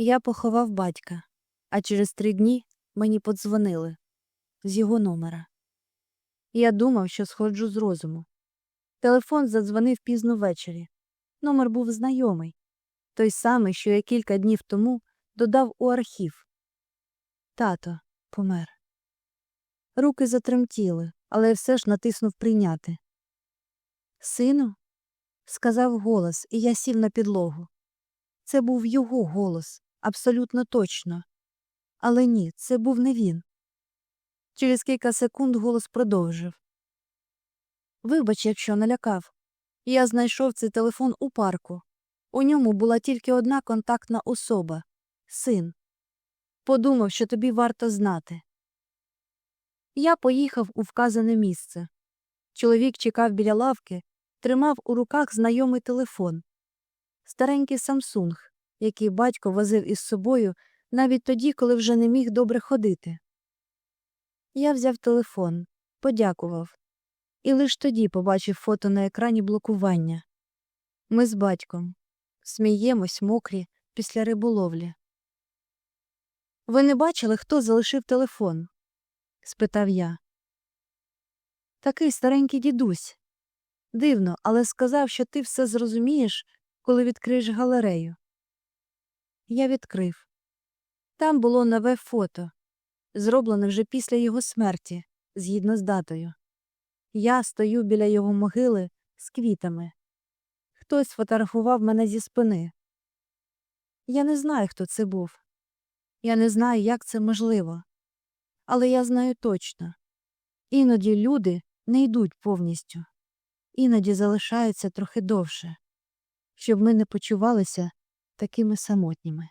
Я поховав батька, а через три дні мені подзвонили з його номера. Я думав, що сходжу з розуму. Телефон задзвонив пізно ввечері. Номер був знайомий, той самий, що я кілька днів тому додав у архів. Тато помер. Руки затремтіли, але я все ж натиснув прийняти. Сину? сказав голос, і я сів на підлогу. Це був його голос, абсолютно точно. Але ні, це був не він. Через кілька секунд голос продовжив. Вибач, якщо налякав. Я знайшов цей телефон у парку. У ньому була тільки одна контактна особа син. Подумав, що тобі варто знати. Я поїхав у вказане місце. Чоловік чекав біля лавки, тримав у руках знайомий телефон. Старенький Самсунг, який батько возив із собою навіть тоді, коли вже не міг добре ходити. Я взяв телефон, подякував. І лиш тоді побачив фото на екрані блокування. Ми з батьком сміємось, мокрі, після риболовлі. Ви не бачили, хто залишив телефон? спитав я. Такий старенький дідусь. Дивно, але сказав, що ти все зрозумієш, коли відкриєш галерею. Я відкрив. Там було нове фото, зроблене вже після його смерті, згідно з датою. Я стою біля його могили з квітами. Хтось фотографував мене зі спини. Я не знаю, хто це був. Я не знаю, як це можливо. Але я знаю точно. Іноді люди не йдуть повністю, іноді залишаються трохи довше, щоб ми не почувалися такими самотніми.